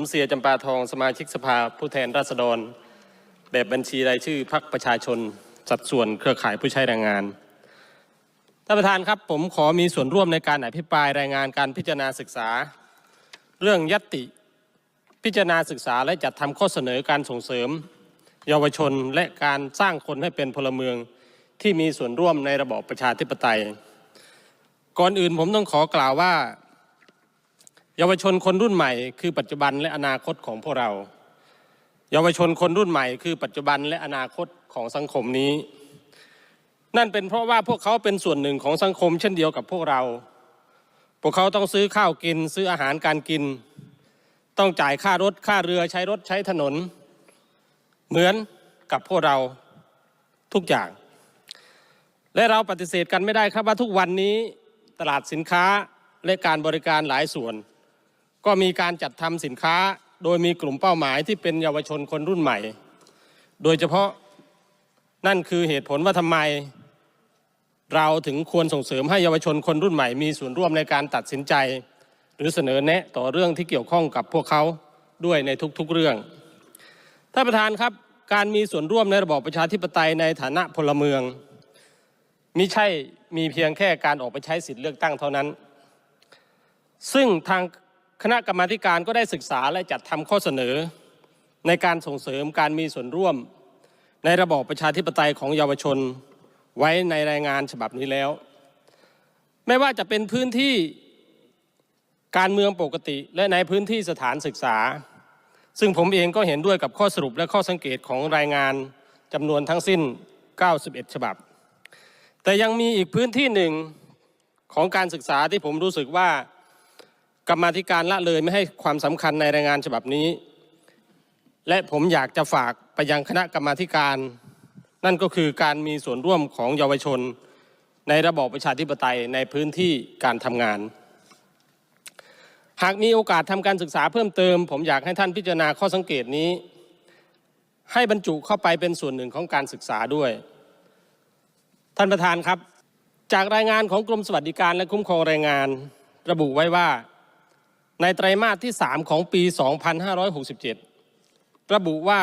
มเสียจำปาทองสมาชิกสภาผู้แทนราษฎร แบบบัญชีรายชื่อพรรคประชาชน สัดส่วนเครือข่ายผู้ใช้แรงงานท่านประธานครับผมขอมีส่วนร่วมในการอภิปรายรายงานการพิจารณาศึกษา เรื่องยตติพิจารณาศึกษาและจัดทำข้อเสนอการส่งเสริม เยาวชนและการสร้างคนให้เป็นพลเมืองที่มีส่วนร่วมในระบอบประชาธิปไตย ก่อนอื่นผมต้องขอกล่าวว่า เยาวชนคนรุ่นใหม่คือปัจจุบันและอนาคตของพวกเรา เยาวชนคนรุ่นใหม่คือปัจจุบันและอนาคตของสังคมนี้ นั่นเป็นเพราะว่าพวกเขาเป็นส่วนหนึ่งของสังคมเช่นเดียวกับพวกเรา พวกเขาต้องซื้อข้าวกิน ซื้ออาหารการกิน ต้องจ่ายค่ารถค่าเรือใช้รถใช้ถนน เหมือนกับพวกเราทุกอย่าง และเราปฏิเสธกันไม่ได้ครับว่าทุกวันนี้ตลาดสินค้าและการบริการหลายส่วน ก็มีการจัดทำสินค้าโดยมีกลุ่มเป้าหมายที่เป็นเยาวชนคนรุ่นใหม่ โดยเฉพาะนั่นคือเหตุผลว่าทำไม เราถึงควรส่งเสริมให้เยาวชนคนรุ่นใหม่ มีส่วนร่วมในการตัดสินใจ หรือเสนอแนะต่อเรื่องที่เกี่ยวข้องกับพวกเขาด้วยในทุกๆเรื่องท่านประธานครับการมีส่วนร่วมในระบอบประชาธิปไตยในฐานะพลเมืองมิใช่มีเพียงแค่การออกไปใช้สิทธิเลือกตั้งเท่านั้น ซึ่งทาง คณะกรรมาการก็ได้ศึกษาและจัดทำข้อเสนอ ในการส่งเสริมการมีส่วนร่วม ในระบอบประชาธิปไตยของเยาวชนไว้ในรายงานฉบับนี้แล้ว ไม่ว่าจะเป็นพื้นที่การเมืองปกติและในพื้นที่สถานศึกษา ซึ่งผมเองก็เห็นด้วยกับข้อสรุปและข้อสังเกตของรายงานจำนวนทั้งสิ้น 91 ฉบับ แต่ยังมีอีกพื้นที่หนึ่งของการศึกษาที่ผมรู้สึกว่า กรรมาธิการละเลยไม่ให้ความสำคัญในรายงานฉบับนี้ และผมอยากจะฝากไปยังคณะกรรมาธิการ นั่นก็คือการมีส่วนร่วมของเยาวชน ในระบอบประชาธิปไตยในพื้นที่การทำงาน หากมีโอกาสทำการศึกษาเพิ่มเติม ผมอยากให้ท่านพิจารณาข้อสังเกตนี้ ให้บรรจุเข้าไปเป็นส่วนหนึ่งของการศึกษาด้วย ท่านประธานครับ จากรายงานของกรมสวัสดิการและคุ้มครองแรงงานระบุไว้ว่า ในไตรมาสที่ 3 ของปี 2567 ระบุว่า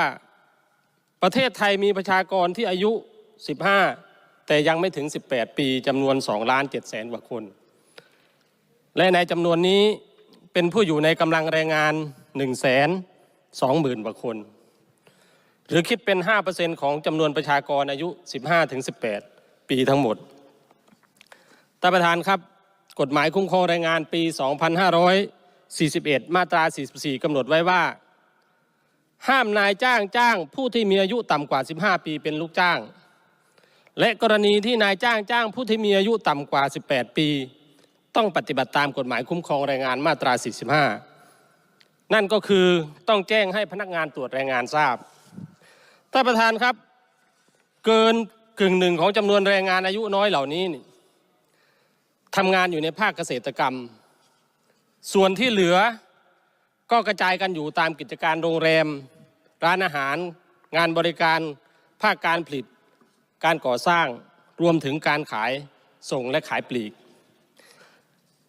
ประเทศไทยมีประชากรที่อายุ 15 แต่ยังไม่ถึง 18 ปีจำนวน2ล้าน7แสนกว่าคน และในจำนวนนี้เป็นผู้อยู่ในกำลังแรงงาน1แสน2หมื่นกว่าคน หรือคิดเป็น 5%ของจำนวนประชากรอายุ 15-18 ปีทั้งหมดท่านประธานครับกฎหมายคุ้มครองแรงงานปี 2500 41 มาตรา 44 กำหนดไว้ว่า ห้ามนายจ้างจ้างผู้ที่มีอายุต่ำกว่า 15 ปีเป็นลูกจ้าง และกรณีที่นายจ้างจ้างผู้ที่มีอายุต่ำกว่า 18 ปี ต้องปฏิบัติตามกฎหมายคุ้มครองแรงงานมาตรา 45 นั่นก็คือต้องแจ้งให้พนักงานตรวจแรงงานทราบท่านประธานครับ เกินกึ่งหนึ่งของจำนวนแรงงานอายุน้อยเหล่านี้ทำงานอยู่ในภาคเกษตรกรรม ส่วนที่เหลือก็กระจายกันอยู่ตามกิจการโรงแรม ร้านอาหาร งานบริการ ภาคการผลิต การก่อสร้างรวมถึงการขายส่งและขายปลีก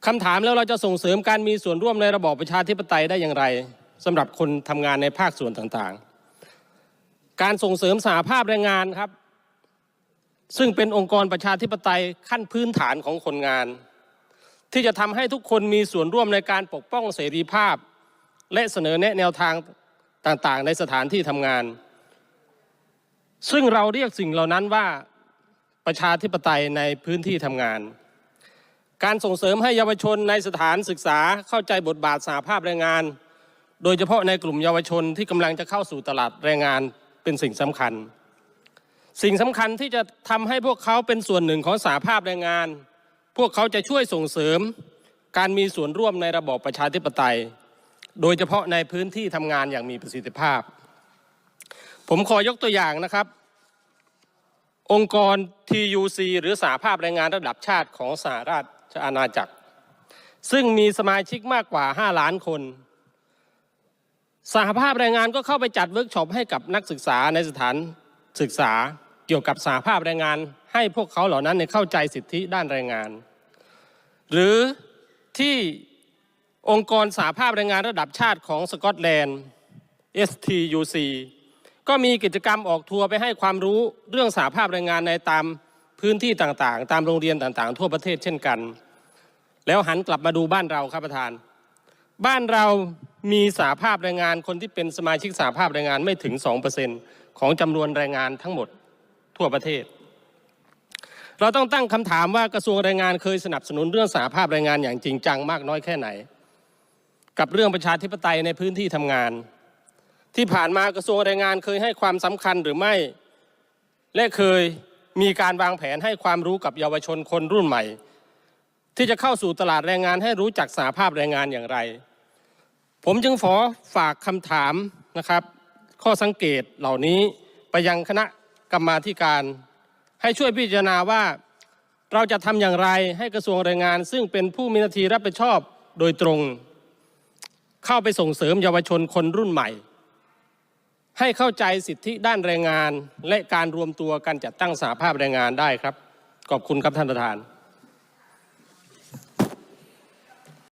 คำถามแล้วเราจะส่งเสริมการมีส่วนร่วมในระบอบประชาธิปไตยได้อย่างไรสำหรับคนทำงานในภาคส่วนต่างๆ การส่งเสริมสหภาพแรงงานครับ ซึ่งเป็นองค์กรประชาธิปไตยขั้นพื้นฐานของคนงาน ที่จะทำให้ทุกคนมีส่วนร่วมในการปกป้องเสรีภาพ และเสนอแนะแนวทางต่างๆ ในสถานที่ทำงาน ซึ่งเราเรียกสิ่งเหล่านั้นว่าประชาธิปไตยในพื้นที่ทำงาน การส่งเสริมให้เยาวชนในสถานศึกษาเข้าใจบทบาทสหภาพแรงงาน โดยเฉพาะในกลุ่มเยาวชนที่กำลังจะเข้าสู่ตลาดแรงงานเป็นสิ่งสำคัญ สิ่งสำคัญที่จะทำให้พวกเขาเป็นส่วนหนึ่งของสหภาพแรงงาน พวกเขาจะช่วยส่งเสริมการมีส่วนร่วมในระบอบประชาธิปไตย โดยเฉพาะในพื้นที่ทำงานอย่างมีประสิทธิภาพ ผมขอยกตัวอย่างนะครับ องค์กร TUC หรือสหภาพแรงงานระดับชาติของสหราชอาณาจักร ซึ่งมีสมาชิกมากกว่า 5 ล้านคน สหภาพแรงงานก็เข้าไปจัดเวิร์กช็อปให้กับนักศึกษาในสถานศึกษาเกี่ยวกับสหภาพแรงงาน ให้พวกเขาเหล่านั้นเข้าใจสิทธิด้านแรงงาน หรือที่องค์กรสหภาพแรงงานระดับชาติของสกอตแลนด์ STUC ก็มีกิจกรรมออกทัวร์ไปให้ความรู้เรื่องสหภาพแรงงานในตามพื้นที่ต่างๆ ตามโรงเรียนต่างๆ ทั่วประเทศเช่นกัน แล้วหันกลับมาดูบ้านเราครับประธาน บ้านเรามีสหภาพแรงงานคนที่เป็นสมาชิกสหภาพแรงงานไม่ถึง 2%ของจำนวนแรงงานทั้งหมดทั่วประเทศ เราต้องตั้งคำถามว่ากระทรวงแรงงานเคยสนับสนุนเรื่องสหภาพแรงงานอย่างจริงจังมากน้อยแค่ไหน กับเรื่องประชาธิปไตยในพื้นที่ทำงาน ที่ผ่านมากระทรวงแรงงานเคยให้ความสำคัญหรือไม่ และเคยมีการวางแผนให้ความรู้กับเยาวชนคนรุ่นใหม่ ที่จะเข้าสู่ตลาดแรงงานให้รู้จักสหภาพแรงงานอย่างไร ผมจึงขอฝากคำถามนะครับ ข้อสังเกตเหล่านี้ไปยังคณะกรรมาการ ให้ช่วยพิจารณาว่าเราจะทำอย่างไรให้กระทรวงแรงงาน ซึ่งเป็นผู้มีหน้าที่รับผิดชอบโดยตรง เข้าไปส่งเสริมเยาวชนคนรุ่นใหม่ ให้เข้าใจสิทธิด้านแรงงานและการรวมตัวกันจัดตั้งสหภาพแรงงานได้ครับ ขอบคุณครับท่านประธาน